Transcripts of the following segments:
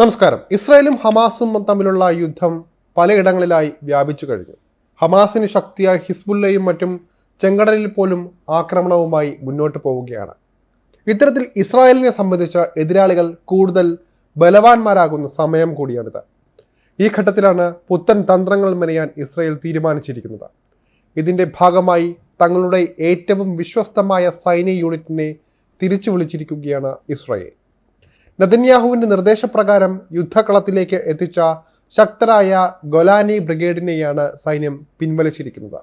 നമസ്കാരം. ഇസ്രായേലും ഹമാസും തമ്മിലുള്ള യുദ്ധം പലയിടങ്ങളിലായി വ്യാപിച്ചു കഴിഞ്ഞു. ഹമാസിന് ശക്തിയായ ഹിസ്ബുല്ലയും മറ്റും ചെങ്കടലിൽ പോലും ആക്രമണവുമായി മുന്നോട്ട് പോവുകയാണ്. ഇത്തരത്തിൽ ഇസ്രായേലിനെ സംബന്ധിച്ച എതിരാളികൾ കൂടുതൽ ബലവാന്മാരാകുന്ന സമയം കൂടിയാണിത്. ഈ ഘട്ടത്തിലാണ് പുത്തൻ തന്ത്രങ്ങൾ മെനയാൻ ഇസ്രായേൽ തീരുമാനിച്ചിരിക്കുന്നത്. ഇതിന്റെ ഭാഗമായി തങ്ങളുടെ ഏറ്റവും വിശ്വസ്തമായ സൈനിക യൂണിറ്റിനെ തിരിച്ചു വിളിച്ചിരിക്കുകയാണ് ഇസ്രായേൽ. നെതന്യാഹുവിന്റെ നിർദ്ദേശപ്രകാരം യുദ്ധക്കളത്തിലേക്ക് എത്തിച്ച ശക്തരായ ഗൊലാനി ബ്രിഗേഡിനെയാണ് സൈന്യം പിൻവലിച്ചിരിക്കുന്നത്.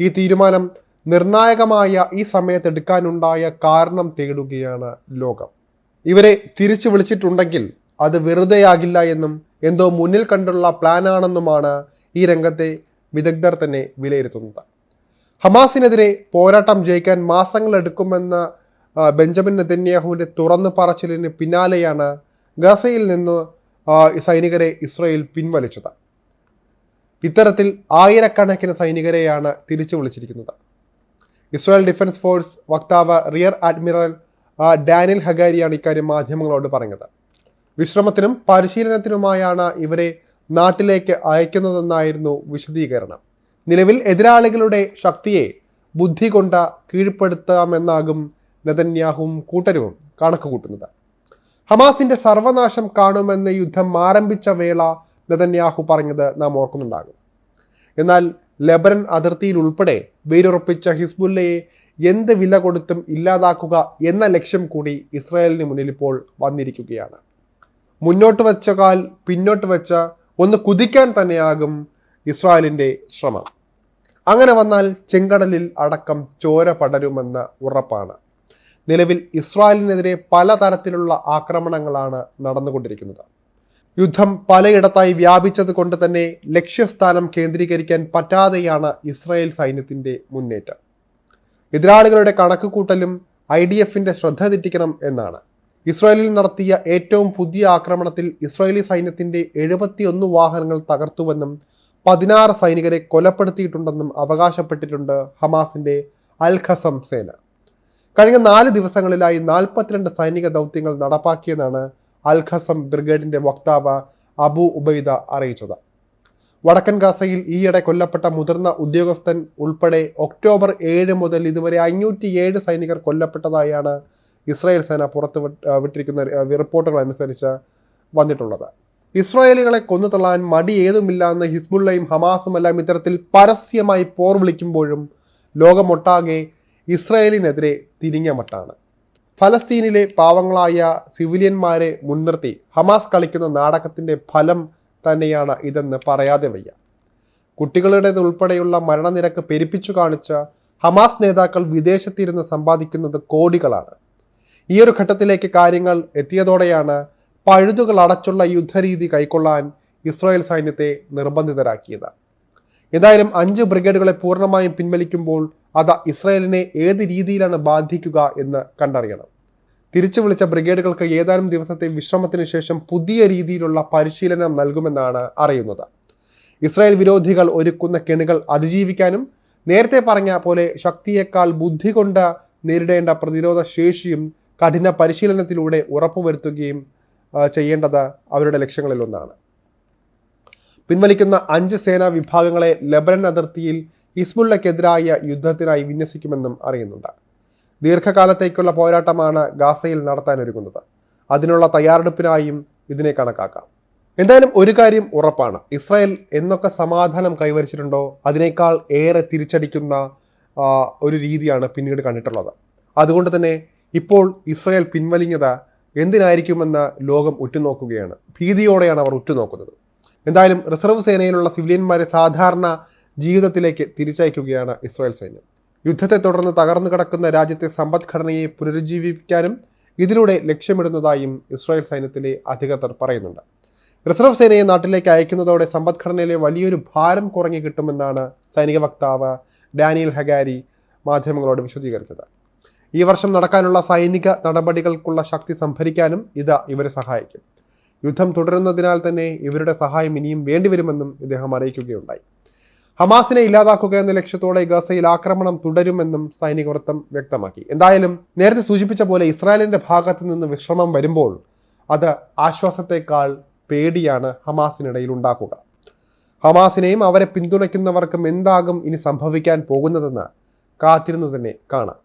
ഈ തീരുമാനം നിർണായകമായ ഈ സമയത്ത് എടുക്കാനുണ്ടായ കാരണം തേടുകയാണ് ലോകം. ഇവരെ തിരിച്ചു വിളിച്ചിട്ടുണ്ടെങ്കിൽ അത് വെറുതെയാകില്ല എന്നും എന്തോ മുന്നിൽ കണ്ടുള്ള പ്ലാനാണെന്നുമാണ് ഈ രംഗത്തെ വിദഗ്ധർ തന്നെ വിലയിരുത്തുന്നത്. ഹമാസിനെതിരെ പോരാട്ടം ജയിക്കാൻ മാസങ്ങളെടുക്കുമെന്ന ആ, ബെഞ്ചമിൻ നെതന്യാഹുവിന്റെ തുറന്നു പറച്ചിലിന് പിന്നാലെയാണ് ഗസയിൽ നിന്ന് സൈനികരെ ഇസ്രയേൽ പിൻവലിച്ചത്. ഇത്തരത്തിൽ ആയിരക്കണക്കിന് സൈനികരെയാണ് തിരിച്ചു വിളിച്ചിരിക്കുന്നത്. ഇസ്രായേൽ ഡിഫൻസ് ഫോഴ്സ് വക്താവ് റിയർ അഡ്മിറൽ ഡാനിയൽ ഹഗാരിയാണ് ഇക്കാര്യം മാധ്യമങ്ങളോട് പറഞ്ഞത്. വിശ്രമത്തിനും പരിശീലനത്തിനുമായാണ് ഇവരെ നാട്ടിലേക്ക് അയക്കുന്നതെന്നായിരുന്നു വിശദീകരണം. നിലവിൽ എതിരാളികളുടെ ശക്തിയെ ബുദ്ധി കൊണ്ട് കീഴ്പ്പെടുത്താമെന്നാകും നെതന്യാഹുവും കൂട്ടരും കണക്ക് കൂട്ടുന്നത്. ഹമാസിന്റെ സർവനാശം കാണുമെന്ന് യുദ്ധം ആരംഭിച്ച വേള നെതന്യാഹു പറഞ്ഞത് നാം ഓർക്കുന്നുണ്ടാകും. എന്നാൽ ലെബനൻ അതിർത്തിയിൽ ഉൾപ്പെടെ വേരുറപ്പിച്ച ഹിസ്ബുല്ലയെ എന്ത് വില കൊടുത്തും ഇല്ലാതാക്കുക എന്ന ലക്ഷ്യം കൂടി ഇസ്രായേലിന് മുന്നിൽ ഇപ്പോൾ വന്നിരിക്കുകയാണ്. മുന്നോട്ട് വെച്ച കാൽ പിന്നോട്ട് വെച്ച ഒന്ന് കുതിക്കാൻ തന്നെയാകും ഇസ്രായേലിന്റെ ശ്രമം. അങ്ങനെ വന്നാൽ ചെങ്കടലിൽ അടക്കം ചോര പടരുമെന്ന ഉറപ്പാണ്. നിലവിൽ ഇസ്രായേലിനെതിരെ പലതരത്തിലുള്ള ആക്രമണങ്ങളാണ് നടന്നുകൊണ്ടിരിക്കുന്നത്. യുദ്ധം പലയിടത്തായി വ്യാപിച്ചത് കൊണ്ട് തന്നെ ലക്ഷ്യസ്ഥാനം കേന്ദ്രീകരിക്കാൻ പറ്റാതെയാണ് ഇസ്രായേൽ സൈന്യത്തിന്റെ മുന്നേറ്റം. എതിരാളികളുടെ കണക്കുകൂട്ടലും ഐ ഡി എഫിന്റെ ശ്രദ്ധ തെറ്റിക്കണം എന്നാണ്. ഇസ്രായേലിൽ നടത്തിയ ഏറ്റവും പുതിയ ആക്രമണത്തിൽ ഇസ്രായേലി സൈന്യത്തിന്റെ എഴുപത്തിയൊന്ന് വാഹനങ്ങൾ തകർത്തുവെന്നും പതിനാറ് സൈനികരെ കൊലപ്പെടുത്തിയിട്ടുണ്ടെന്നും അവകാശപ്പെട്ടിട്ടുണ്ട് ഹമാസിന്റെ അൽ ഖസം സേന. കഴിഞ്ഞ നാല് ദിവസങ്ങളിലായി നാൽപ്പത്തിരണ്ട് സൈനിക ദൗത്യങ്ങൾ നടപ്പാക്കിയെന്നാണ് അൽ ഖസം ബ്രിഗേഡിന്റെ വക്താവ് അബു ഉബൈദ അറിയിച്ചത്. വടക്കൻ ഗാസയിൽ ഈയിടെ കൊല്ലപ്പെട്ട മുതിർന്ന ഉദ്യോഗസ്ഥൻ ഉൾപ്പെടെ ഒക്ടോബർ ഏഴ് മുതൽ ഇതുവരെ അഞ്ഞൂറ്റി ഏഴ് സൈനികർ കൊല്ലപ്പെട്ടതായാണ് ഇസ്രായേൽ സേന പുറത്തു വിട്ടിരിക്കുന്ന റിപ്പോർട്ടുകൾ അനുസരിച്ച് വന്നിട്ടുള്ളത്. ഇസ്രായേലികളെ കൊന്നു തള്ളാൻ മടി ഏതുമില്ല എന്ന് ഹിസ്ബുള്ളയും ഹമാസുമെല്ലാം ഇത്തരത്തിൽ പരസ്യമായി പോർ വിളിക്കുമ്പോഴും ലോകമൊട്ടാകെ ഇസ്രായേലിനെതിരെ തിരിഞ്ഞ മട്ടാണ്. ഫലസ്തീനിലെ പാവങ്ങളായ സിവിലിയന്മാരെ മുൻനിർത്തി ഹമാസ് കളിക്കുന്ന നാടകത്തിന്റെ ഫലം തന്നെയാണ് ഇതെന്ന് പറയാതെ വയ്യ. കുട്ടികളുടേതുൾപ്പെടെയുള്ള മരണനിരക്ക് പെരുപ്പിച്ചു കാണിച്ച ഹമാസ് നേതാക്കൾ വിദേശത്തിരുന്ന് സമ്പാദിക്കുന്നത് കോടികളാണ്. ഈ ഒരു ഘട്ടത്തിലേക്ക് കാര്യങ്ങൾ എത്തിയതോടെയാണ് പഴുതുകൾ അടച്ചുള്ള യുദ്ധരീതി കൈക്കൊള്ളാൻ ഇസ്രായേൽ സൈന്യത്തെ നിർബന്ധിതരാക്കിയത്. ഏതായാലും അഞ്ച് ബ്രിഗേഡുകളെ പൂർണമായും പിൻവലിക്കുമ്പോൾ അത് ഇസ്രയേലിനെ ഏത് രീതിയിലാണ് ബാധിക്കുക എന്ന് കണ്ടറിയണം. തിരിച്ചു വിളിച്ച ബ്രിഗേഡുകൾക്ക് ഏതാനും ദിവസത്തെ വിശ്രമത്തിന് ശേഷം പുതിയ രീതിയിലുള്ള പരിശീലനം നൽകുമെന്നാണ് അറിയുന്നത്. ഇസ്രായേൽ വിരോധികൾ ഒരുക്കുന്ന കെണികൾ അതിജീവിക്കാനും നേരത്തെ പറഞ്ഞ പോലെ ശക്തിയേക്കാൾ ബുദ്ധി കൊണ്ട് നേരിടേണ്ട പ്രതിരോധ ശേഷിയും കഠിന പരിശീലനത്തിലൂടെ ഉറപ്പുവരുത്തുകയും ചെയ്യേണ്ടത് അവരുടെ ലക്ഷ്യങ്ങളിലൊന്നാണ്. പിൻവലിക്കുന്ന അഞ്ച് സേനാ വിഭാഗങ്ങളെ ലബനൻ അതിർത്തിയിൽ ഹിസ്ബുള്ളക്കെതിരായ യുദ്ധത്തിനായി വിന്യസിക്കുമെന്നും അറിയുന്നുണ്ട്. ദീർഘകാലത്തേക്കുള്ള പോരാട്ടമാണ് ഗാസയിൽ നടത്താനൊരുങ്ങുന്നത്. അതിനുള്ള തയ്യാറെടുപ്പിനായും ഇതിനെ കണക്കാക്കാം. എന്തായാലും ഒരു കാര്യം ഉറപ്പാണ്. ഇസ്രായേൽ എന്നൊക്കെ സമാധാനം കൈവരിച്ചിട്ടുണ്ടോ? അതിനേക്കാൾ ഏറെ തിരിച്ചടിക്കുന്ന ഒരു രീതിയാണ് പിന്നീട് കണ്ടിട്ടുള്ളത്. അതുകൊണ്ട് തന്നെ ഇപ്പോൾ ഇസ്രായേൽ പിൻവലിഞ്ഞത് എന്തിനായിരിക്കുമെന്ന് ലോകം ഉറ്റുനോക്കുകയാണ്. ഭീതിയോടെയാണ് അവർ ഉറ്റുനോക്കുന്നത്. എന്തായാലും റിസർവ് സേനയിലുള്ള സിവിലിയന്മാരെ സാധാരണ ജീവിതത്തിലേക്ക് തിരിച്ചയക്കുകയാണ് ഇസ്രായേൽ സൈന്യം. യുദ്ധത്തെ തുടർന്ന് തകർന്നു കിടക്കുന്ന രാജ്യത്തെ സമ്പദ്ഘടനയെ പുനരുജ്ജീവിപ്പിക്കാനും ഇതിലൂടെ ലക്ഷ്യമിടുന്നതായും ഇസ്രായേൽ സൈന്യത്തിലെ അധികൃതർ പറയുന്നുണ്ട്. റിസർവ് സേനയെ നാട്ടിലേക്ക് അയക്കുന്നതോടെ സമ്പദ്ഘടനയിലെ വലിയൊരു ഭാരം കുറഞ്ഞു കിട്ടുമെന്നാണ് സൈനിക വക്താവ് ഡാനിയൽ ഹഗാരി മാധ്യമങ്ങളോട് വിശദീകരിച്ചത്. ഈ വർഷം നടക്കാനുള്ള സൈനിക നടപടികൾക്കുള്ള ശക്തി സംഭരിക്കാനും ഇത് ഇവരെ സഹായിക്കും. യുദ്ധം തുടരുന്നതിനാൽ തന്നെ ഇവരുടെ സഹായം ഇനിയും വേണ്ടിവരുമെന്നും ഇദ്ദേഹം അറിയിക്കുകയുണ്ടായി. ഹമാസിനെ ഇല്ലാതാക്കുക എന്ന ലക്ഷ്യത്തോടെ ഗസയിൽ ആക്രമണം തുടരുമെന്നും സൈനിക വൃത്തം വ്യക്തമാക്കി. എന്തായാലും നേരത്തെ സൂചിപ്പിച്ച പോലെ ഇസ്രായേലിന്റെ ഭാഗത്തു നിന്ന് വിശ്രമം വരുമ്പോൾ അത് ആശ്വാസത്തെക്കാൾ പേടിയാണ് ഹമാസിനിടയിൽ ഉണ്ടാക്കുക. ഹമാസിനെയും അവരെ പിന്തുണയ്ക്കുന്നവർക്കും എന്താകും ഇനി സംഭവിക്കാൻ പോകുന്നതെന്ന് കാത്തിരുന്നു തന്നെ കാണാം.